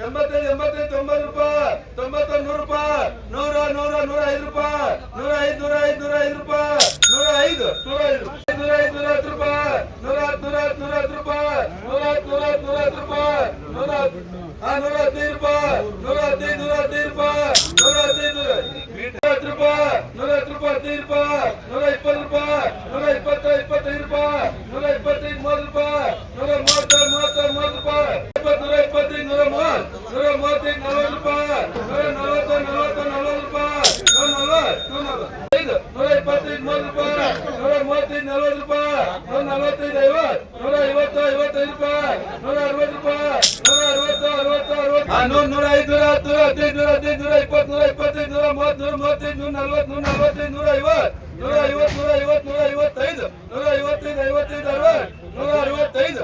ಎಂಬತ್ತೈದು ಎಂಬತ್ತೈದು ತೊಂಬತ್ತು ರೂಪಾಯಿ ತೊಂಬತ್ತೊಂದು ನೂರು ರೂಪಾಯಿ ನೂರ ನೂರ ನೂರ ಐದು ರೂಪಾಯಿ ನೂರ ಐದು ನೂರ ಐದು ನೂರ ಐದು ರೂಪಾಯಿ ನೂರ ಐದು ನೂರ ಐದು ನೂರ ಐದು ನೂರ ಹತ್ತು ರೂಪಾಯಿ ನೂರ ಹತ್ತು ನೂರ ಹತ್ತು ನೂರ ಹತ್ತು ರೂಪಾಯಿ ನೂರ ಹತ್ತು ನೂರ ಹತ್ತು ನೂರ ಹತ್ತು ರೂಪಾಯಿ ನೂರ ಹಾ ನೂರ ಹದಿನೈದು ರೂಪಾಯಿ ನೂರ ಹದಿನೈದು ನೂರ ಹದಿನೈದು ರೂಪಾಯಿ ನೂರ ಹದಿನೈದು ನೂರ ಹತ್ತು ರೂಪಾಯಿ ನೂರ ಹತ್ತು ರೂಪಾಯಿ ಹದಿನೈದು ರೂಪಾಯಿ ನೂರ ಇಪ್ಪತ್ತು ರೂಪಾಯಿ ನೂರ ಇಪ್ಪತ್ತು ಇಪ್ಪತ್ತೈದು ರೂಪಾಯಿ ನೂರ ಇಪ್ಪತ್ತೈದು ಮೂವತ್ತು ರೂಪಾಯಿ ನೂರ ಮೂವತ್ತು ಮೂವತ್ತು ಮೂವತ್ತು ರೂಪಾಯಿ ನೂರ ಮೂವತ್ತು ನೂರ ಮೂವತ್ತೈದು ನಲವತ್ತು ರೂಪಾಯಿ ನೂರ ನಲವತ್ತು ನಲವತ್ತು ನಲವತ್ತು ರೂಪಾಯಿ ನೂರ ನಲವತ್ತು ನೂರ ನಲವತ್ತೈದು ನೂರ ಇಪ್ಪತ್ತೈದು ಮೂವತ್ತು ರೂಪಾಯಿ ನೂರ ಮೂವತ್ತೈದು ನಲವತ್ತು ರೂಪಾಯಿ ನೂರ ನಲವತ್ತೈದು ಐವತ್ತು ನೂರ ಐವತ್ತು ಐವತ್ತೈದು ರೂಪಾಯಿ ನೂರ ಅರವತ್ತು ರೂಪಾಯಿ ನೂರ ಅರವತ್ತು ಅರವತ್ತು ಅರವತ್ತು ಆ, ನೂರ ನೂರ ಐದು ನೂರ ಹತ್ತು ನೂರ ಹದಿನೈದು ನೂರ ಹದಿನೈದು ನೂರ ಇಪ್ಪತ್ತು ನೂರ ಇಪ್ಪತ್ತೈದು ನೂರ ಮೂವತ್ತು ನೂರ ಮೂವತ್ತೈದು ನೂರ ನಲವತ್ತು ನೂರ ನಲವತ್ತೈದು ನೂರ ಐವತ್ತು ನೂರ ಐವತ್ತು ನೂರ ಐವತ್ತು ನೂರ ಐವತ್ತೈದು ನೂರ ಐವತ್ತೈದು ಐವತ್ತೈದು ಅರವತ್ತು ನೂರ ಅರವತ್ತೈದು ನೂರ ಅರವತ್ತೈದು ಅರವತ್ತೈದು ಅರವತ್ತೈದು